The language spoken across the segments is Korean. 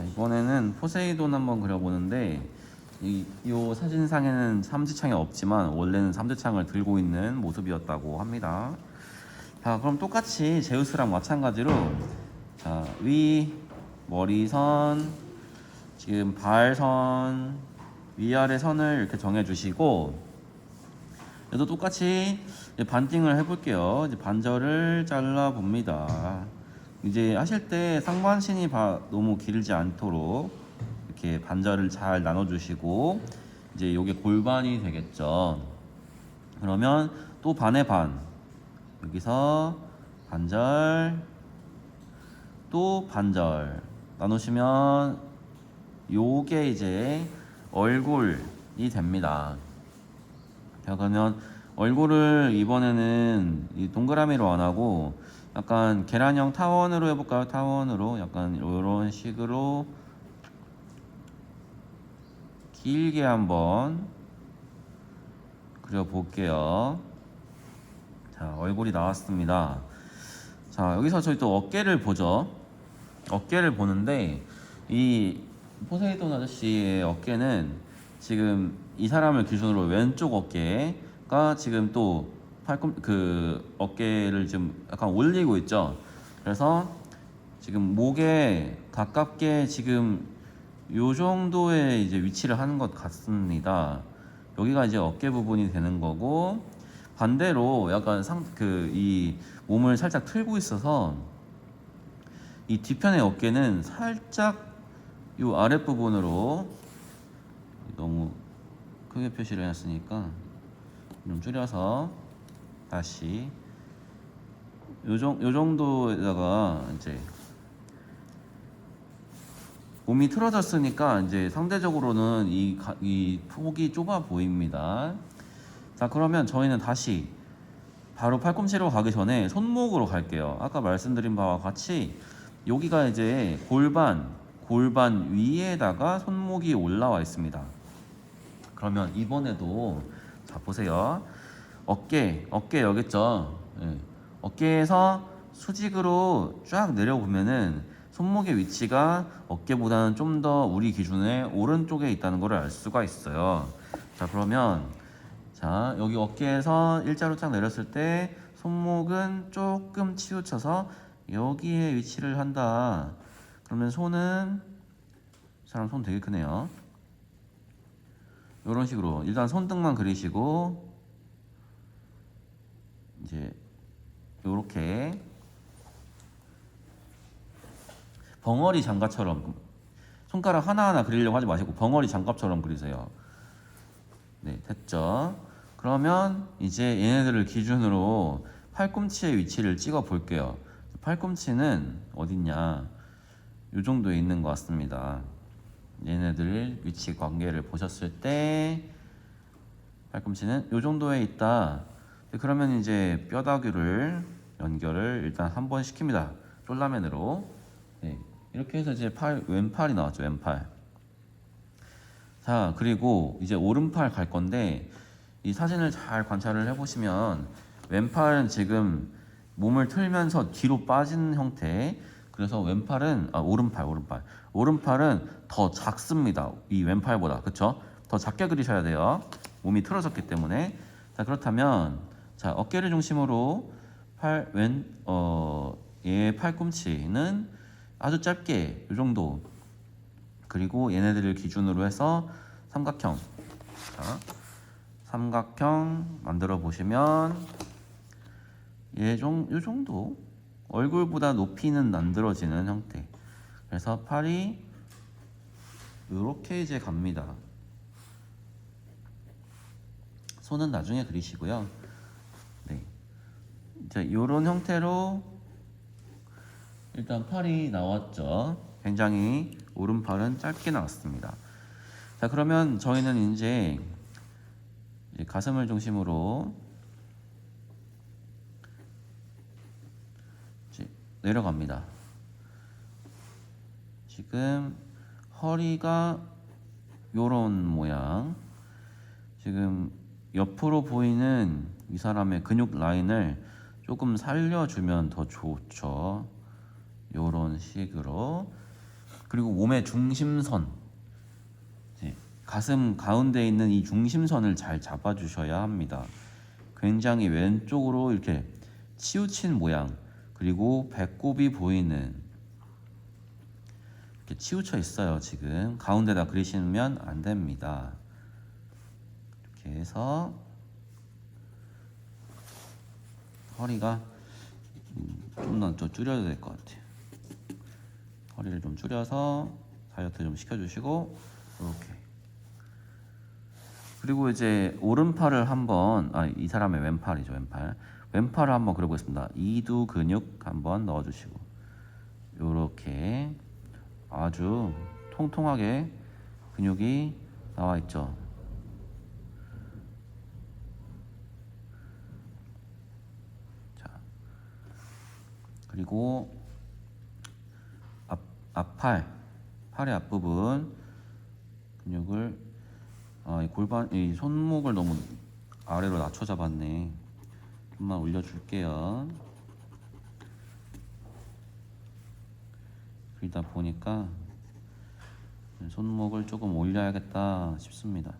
자 이번에는 포세이돈 한번 그려보는데 이, 이 사진상에는 삼지창이 없지만 원래는 삼지창을 들고 있는 모습이었다고 합니다. 자 그럼 똑같이 제우스랑 마찬가지로 자, 위 머리선 지금 발선 위아래 선을 이렇게 정해 주시고 얘도 똑같이 반띵을 해볼게요. 이제 반절을 잘라 봅니다. 이제 하실 때 상반신이 바- 너무 길지 않도록 이렇게 반절을 잘 나눠주시고 이제 이게 골반이 되겠죠. 그러면 또 반의 반 여기서 반절 또 반절 나누시면 요게 이제 얼굴이 됩니다. 자 그러면 얼굴을 이번에는 이 동그라미로 안 하고 약간 계란형 타원으로 해볼까요? 타원으로 약간 이런 식으로 길게 한번 그려볼게요. 자 얼굴이 나왔습니다. 자 여기서 저희 또 어깨를 보죠. 어깨를 보는데 이 포세이돈 아저씨의 어깨는 지금 이 사람을 기준으로 왼쪽 어깨가 지금 또 팔꿈 그 어깨를 좀 약간 올리고 있죠. 그래서 지금 목에 가깝게 지금 요 정도의 이제 위치를 하는 것 같습니다. 여기가 이제 어깨 부분이 되는 거고 반대로 약간 상 그 이 몸을 살짝 틀고 있어서 이 뒤편의 어깨는 살짝 요 아랫 부분으로 너무 크게 표시를 해놨으니까 좀 줄여서 다시 요, 정, 요 정도에다가 이제 몸이 틀어졌으니까 이제 상대적으로는 이, 가- 이 폭이 좁아 보입니다. 자 그러면 저희는 다시 바로 팔꿈치로 가기 전에 손목으로 갈게요. 아까 말씀드린 바와 같이 여기가 이제 골반 골반 위에다가 손목이 올라와 있습니다. 그러면 이번에도 자 보세요. 어깨 어깨 여기 있죠. 예. 어깨에서 수직으로 쫙 내려보면은 손목의 위치가 어깨보다는 좀 더 우리 기준의 오른쪽에 있다는 것을 알 수가 있어요. 자 그러면 자 여기 어깨에서 일자로 쫙 내렸을 때 손목은 조금 치우쳐서 여기에 위치를 한다. 그러면 손은 이 사람 손 되게 크네요. 이런 식으로 일단 손등만 그리시고 이제 요렇게 벙어리 장갑처럼 손가락 하나하나 그리려고 하지 마시고 벙어리 장갑처럼 그리세요. 네, 됐죠? 그러면 이제 얘네들을 기준으로 팔꿈치의 위치를 찍어 볼게요. 팔꿈치는 어딨냐? 요 정도에 있는 것 같습니다. 얘네들 위치 관계를 보셨을 때 팔꿈치는 요 정도에 있다. 네, 그러면 이제 뼈다귀를 연결을 일단 한 번 시킵니다. 쫄라맨으로. 네, 이렇게 해서 이제 팔 왼팔이 나왔죠. 왼팔. 자 그리고 이제 오른팔 갈 건데 이 사진을 잘 관찰을 해보시면 왼팔은 지금 몸을 틀면서 뒤로 빠진 형태 그래서 왼팔은 아 오른팔 오른팔 오른팔은 더 작습니다 이 왼팔보다 그쵸 더 작게 그리셔야 돼요 몸이 틀어졌기 때문에 자 그렇다면 자 어깨를 중심으로 팔 왼 어 얘 팔꿈치는 아주 짧게 이 정도. 그리고 얘네들을 기준으로 해서 삼각형. 자, 삼각형 만들어 보시면 예, 정, 요 정도. 얼굴보다 높이는 만들어지는 형태. 그래서 팔이 이렇게 이제 갑니다. 손은 나중에 그리시고요. 네. 이제 이런 형태로 일단 팔이 나왔죠. 굉장히 오른팔은 짧게 나왔습니다. 자 그러면 저희는 이제 이제 가슴을 중심으로 이제 내려갑니다. 지금 허리가 요런 모양. 지금 옆으로 보이는 이 사람의 근육 라인을 조금 살려주면 더 좋죠. 요런 식으로 그리고 몸의 중심선 이제 가슴 가운데 있는 이 중심선을 잘 잡아주셔야 합니다. 굉장히 왼쪽으로 이렇게 치우친 모양 그리고 배꼽이 보이는 이렇게 치우쳐 있어요 지금 가운데다 그리시면 안 됩니다. 이렇게 해서 허리가 좀더 좀 줄여야 될 것 같아요. 허리를 좀 줄여서 다이어트 좀 시켜주시고 이렇게. 그리고 이제 오른팔을 한번 아 이 사람의 왼팔이죠 왼팔. 왼팔을 한번 그려보겠습니다. 이두 근육 한번 넣어주시고 이렇게 아주 통통하게 근육이 나와 있죠 그리고 앞 앞팔 팔의 앞부분 근육을 아, 이 골반 이 손목을 너무 아래로 낮춰 잡았네. 좀만 올려줄게요. 그러다 보니까 손목을 조금 올려야겠다 싶습니다.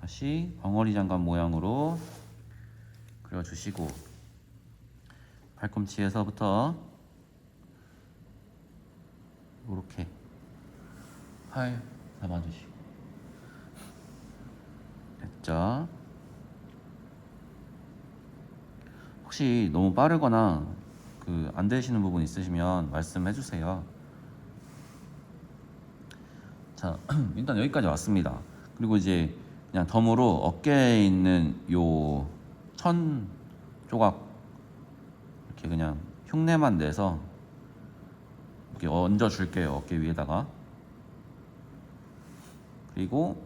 다시 벙어리 장갑 모양으로 그려주시고 팔꿈치에서부터 이렇게 팔 잡아주시고 됐죠? 혹시 너무 빠르거나 그 안 되시는 부분 있으시면 말씀해 주세요. 자, 일단 여기까지 왔습니다. 그리고 이제 그냥 덤으로 어깨에 있는 요 천 조각 이렇게 그냥 흉내만 내서 이렇게 얹어 줄게요. 어깨 위에다가. 그리고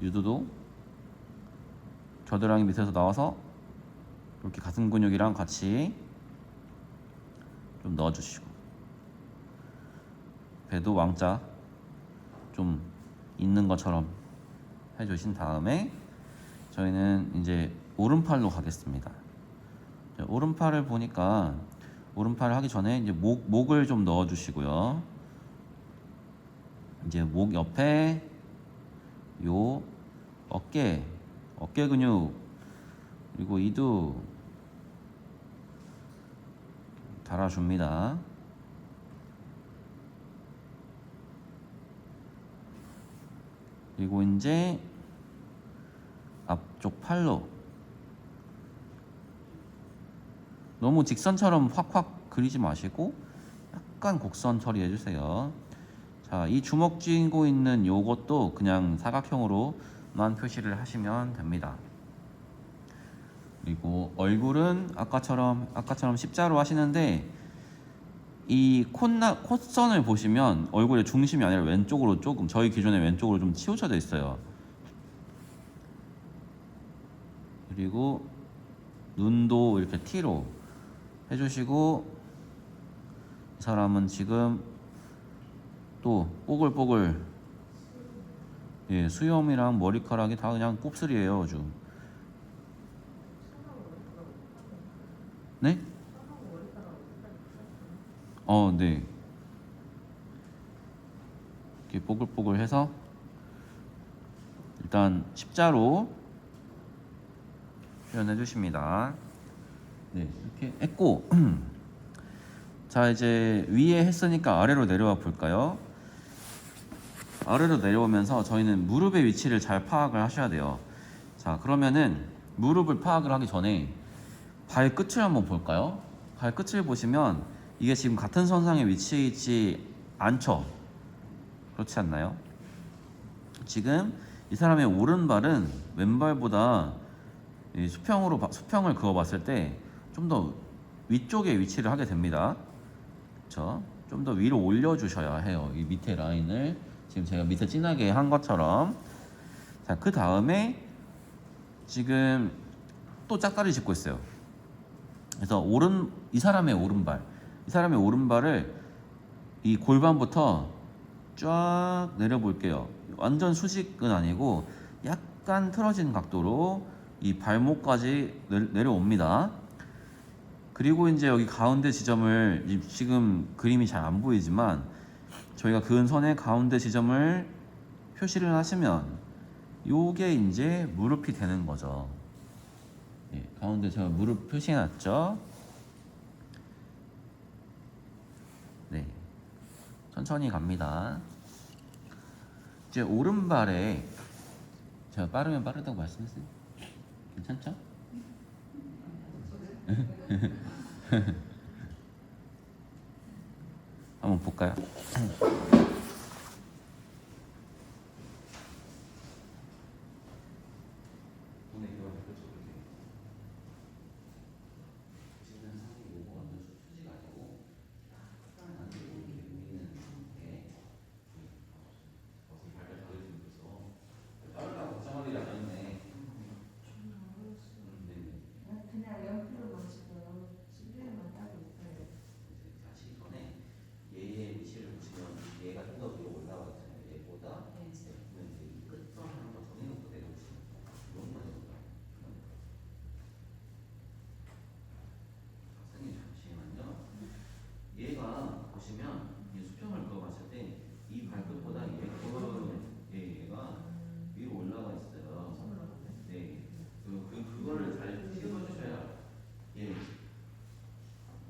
유두도 겨드랑이 밑에서 나와서 이렇게 가슴 근육이랑 같이 좀 넣어주시고 배도 왕자 좀 있는 것처럼 해주신 다음에 저희는 이제 오른팔로 가겠습니다. 자, 오른팔을 보니까 오른팔을 하기 전에 이제 목 목을 좀 넣어 주시고요. 이제 목 옆에 요 어깨 어깨 근육 그리고 이두 달아줍니다. 그리고 이제 앞쪽 팔로 너무 직선처럼 확확 그리지 마시고 약간 곡선 처리해 주세요. 자, 이 주먹 쥐고 있는 요것도 그냥 사각형으로만 표시를 하시면 됩니다. 그리고 얼굴은 아까처럼 아까처럼 십자로 하시는데 이 콧나 콧선을 보시면 얼굴의 중심이 아니라 왼쪽으로 조금 저희 기준의 왼쪽으로 좀 치우쳐져 있어요. 그리고 눈도 이렇게 T로 해주시고 이 사람은 지금 또 뽀글뽀글 예, 수염이랑 머리카락이 다 그냥 곱슬이에요 요즘 네? 어, 네. 이렇게 뽀글뽀글 해서 일단 십자로 표현해 주십니다. 네, 이렇게 했고 자 이제 위에 했으니까 아래로 내려와 볼까요? 아래로 내려오면서 저희는 무릎의 위치를 잘 파악을 하셔야 돼요. 자 그러면은 무릎을 파악을 하기 전에 발 끝을 한번 볼까요? 발 끝을 보시면 이게 지금 같은 선상에 위치해 있지 않죠? 그렇지 않나요? 지금 이 사람의 오른발은 왼발보다 이 수평으로 봐- 수평을 그어 봤을 때 좀 더 위쪽에 위치를 하게 됩니다. 그렇죠? 좀 더 위로 올려 주셔야 해요. 이 밑에 라인을 지금 제가 밑에 진하게 한 것처럼 자, 그 다음에 지금 또 짝다리 짚고 있어요. 그래서 오른 이 사람의 오른발, 이 사람의 오른발을 이 골반부터 쫙 내려 볼게요. 완전 수직은 아니고 약간 틀어진 각도로 이 발목까지 내, 내려옵니다. 그리고 이제 여기 가운데 지점을 이- 지금 그림이 잘 안 보이지만 저희가 그은 선의 가운데 지점을 표시를 하시면 요게 이제 무릎이 되는 거죠. 예, 가운데 제가 무릎 표시해 놨죠. 네. 천천히 갑니다. 이제 오른발에 제가 빠르면 빠르다고 말씀했어요. 괜찮죠? 한번 볼까요? 그냥 연필로만 지금 시계만 따고 있어요. 하시기 전에 얘의 위치를 보시면 얘가 좀 더 위로 올라가 있잖아요. 얘보다 네. 네, 그러면 이제 이 끝선을 한번 정해놓고 내려오시면 너무 많이 올라. 선생님 잠시만요. 얘가 보시면 이 수평을 그어봤을 때 이 발끝보다 얘 얘 얘가 위로 올라가 있어요. 네. 그, 그 그거를 잘 찝어주셔야 예.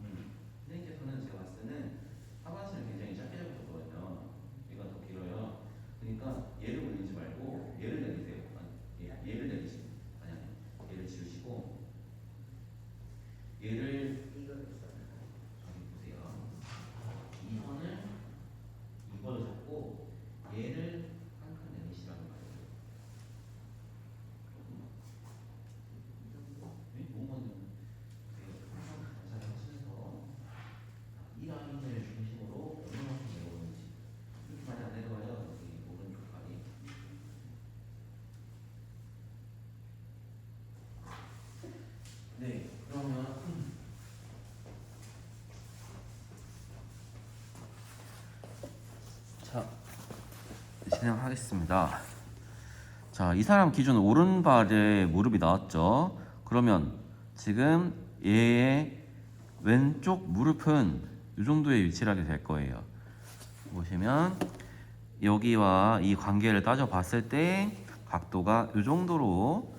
음. 선생님께서는 제가 봤을 때는 하반신을 굉장히 짧게 잡으셨거든요. 얘가 더 길어요. 그러니까 얘를 올리지 말고 얘를 내리세요. 아니, 얘, 얘를 내리시고 아니 아니 얘를 지우시고 얘를 저기 보세요. 이 선을 이걸 잡고 얘를 한 칸 내리시라고 말해요. 네? 너무 많이 하시면서 이 라인을 중심으로 얼마만큼 내려오는지 이렇게 많이 안 내려와요 여기 오른쪽 발이 네 그러면 자 진행하겠습니다 자, 이 사람 기준 오른발에 무릎이 나왔죠. 그러면 지금 얘의 왼쪽 무릎은 이 정도의 위치를 하게 될 거예요. 보시면 여기와 이 관계를 따져 봤을 때 각도가 이 정도로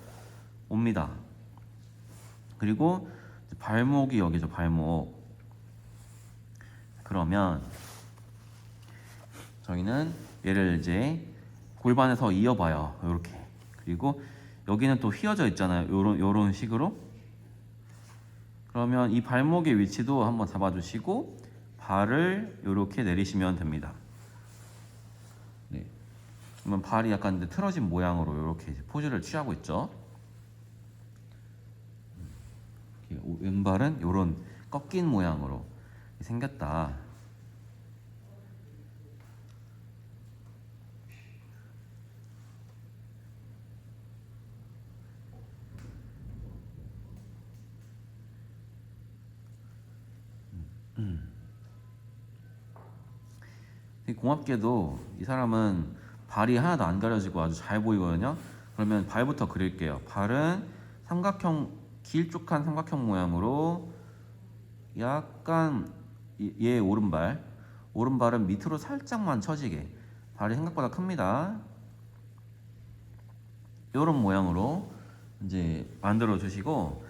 옵니다. 그리고 발목이 여기죠, 발목. 그러면 저희는 얘를 이제 골반에서 이어봐요. 이렇게. 그리고 여기는 또 휘어져 있잖아요. 요런 요런 식으로. 그러면 이 발목의 위치도 한번 잡아주시고 발을 이렇게 내리시면 됩니다. 네. 그러면 발이 약간 틀어진 모양으로 이렇게 포즈를 취하고 있죠. 왼발은 이런 꺾인 모양으로 생겼다. 되게 공합게도 이 사람은 발이 하나도 안 가려지고 아주 잘 보이거든요. 그러면 발부터 그릴게요. 발은 삼각형 길쭉한 삼각형 모양으로 약간 이- 얘 오른발 오른발은 밑으로 살짝만 처지게 발이 생각보다 큽니다. 이런 모양으로 이제 만들어 주시고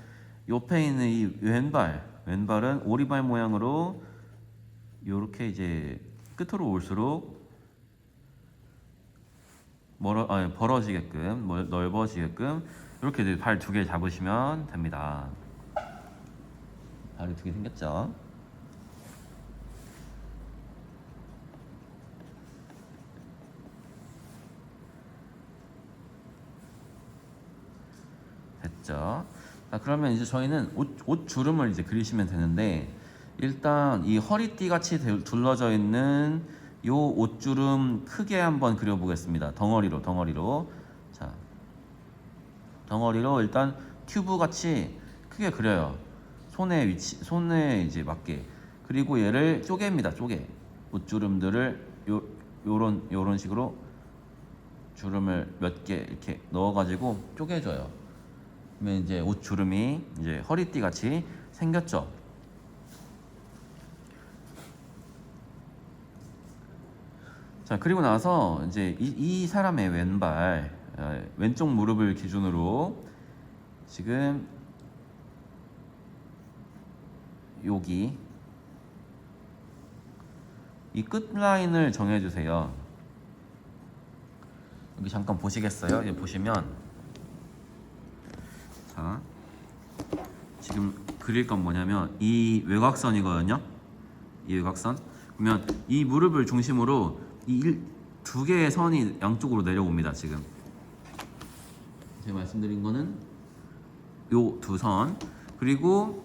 옆에 있는 이 왼발 왼발은 오리발 모양으로 이렇게 이제 끝으로 올수록 멀어, 아니, 벌어지게끔 멀- 넓어지게끔 이렇게 발 두 개 잡으시면 됩니다. 발이 두 개 생겼죠? 됐죠? 자, 그러면 이제 저희는 옷, 옷 주름을 이제 그리시면 되는데 일단 이 허리띠 같이 들- 둘러져 있는 요 옷주름 크게 한번 그려보겠습니다. 덩어리로 덩어리로 자 덩어리로 일단 튜브 같이 크게 그려요. 손의 위치 손에 이제 맞게 그리고 얘를 쪼개입니다. 쪼개 옷주름들을 요 요런 요런 식으로 주름을 몇 개 이렇게 넣어가지고 쪼개줘요. 네, 이제 옷 주름이 이제 허리띠 같이 생겼죠. 자 그리고 나서 이제 이, 이 사람의 왼발 어, 왼쪽 무릎을 기준으로 지금 여기 이 끝라인을 정해주세요. 여기 잠깐 보시겠어요? 여기 보시면 자 지금 그릴 건 뭐냐면 이 외곽선이거든요. 이 외곽선. 그러면 이 무릎을 중심으로 이두 개의 선이 양쪽으로 내려옵니다. 지금 제가 말씀드린 거는 요 두 선. 그리고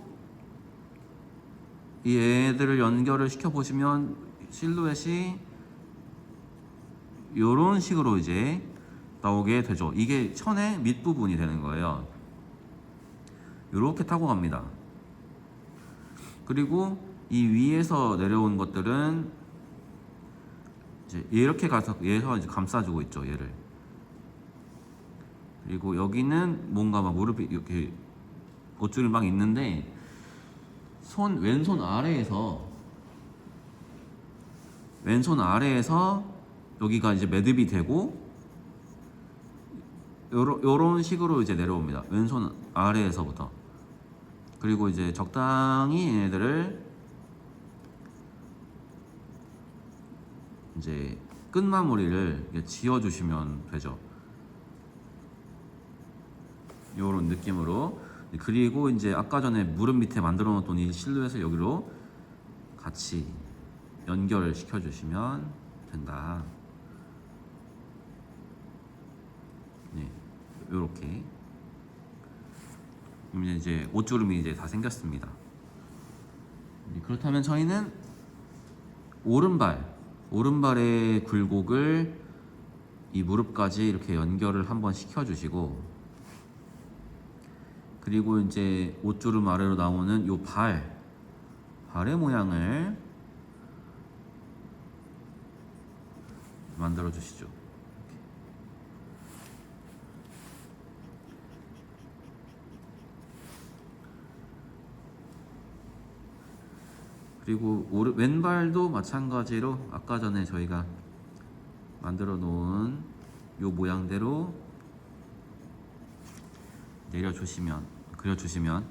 이 애들을 연결을 시켜 보시면 실루엣이 요런 식으로 이제 나오게 되죠. 이게 천의 밑부분이 되는 거예요. 이렇게 타고 갑니다. 그리고 이 위에서 내려온 것들은 이제 이렇게 가서 얘서 이제 감싸주고 있죠. 얘를. 그리고 여기는 뭔가 막 무릎이 이렇게 옷줄이 막 있는데 손 왼손 아래에서 왼손 아래에서 여기가 이제 매듭이 되고 요런, 요런 식으로 이제 내려옵니다. 왼손 아래에서부터. 그리고 이제 적당히 얘네들을 이제 끝마무리를 지어주시면 되죠. 요런 느낌으로. 그리고 이제 아까 전에 무릎 밑에 만들어 놓던 이 실루엣을 여기로 같이 연결을 시켜주시면 된다. 네, 요렇게. 그러면 이제 옷주름이 이제 다 생겼습니다. 네, 그렇다면 저희는 오른발, 오른발의 굴곡을 이 무릎까지 이렇게 연결을 한번 시켜주시고, 그리고 이제 옷주름 아래로 나오는 요 발, 발의 모양을 만들어 주시죠. 그리고 오른 왼발도 마찬가지로 아까 전에 저희가 만들어 놓은 요 모양대로 내려 주시면 그려 주시면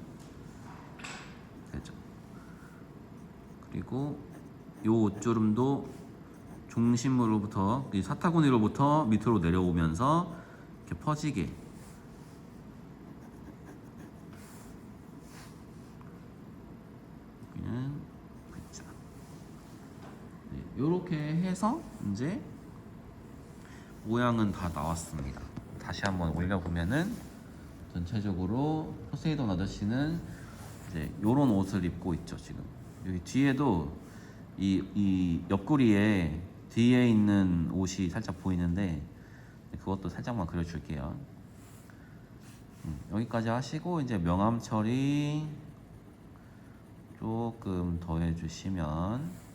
되죠. 그리고 요 옷주름도 중심으로부터 이 사타구니로부터 밑으로 내려오면서 이렇게 퍼지게 여기는 글자 네, 요렇게 해서 이제 모양은 다 나왔습니다. 다시 한번 올려보면은 전체적으로 포세이돈 아저씨는 이제 요런 옷을 입고 있죠 지금 여기 뒤에도 이, 이 옆구리에 뒤에 있는 옷이 살짝 보이는데 그것도 살짝만 그려줄게요 음, 여기까지 하시고 이제 명암 처리 조금 더 해주시면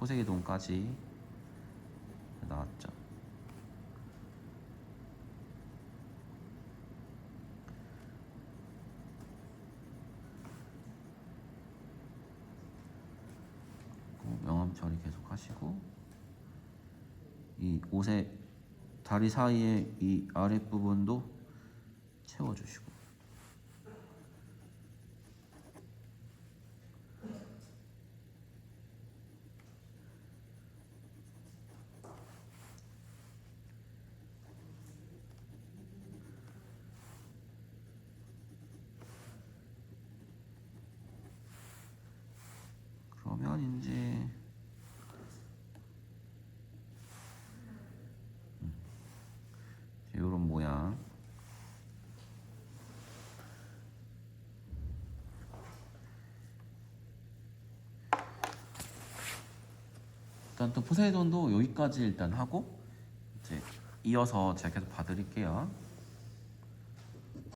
포세이돈까지 나왔죠. 명암 처리 계속 하시고 이 옷의 다리 사이에 이 아랫부분도 채워주시고 이제 이런 모양. 일단 또 포세이돈도 여기까지 일단 하고 이제 이어서 제가 계속 봐드릴게요.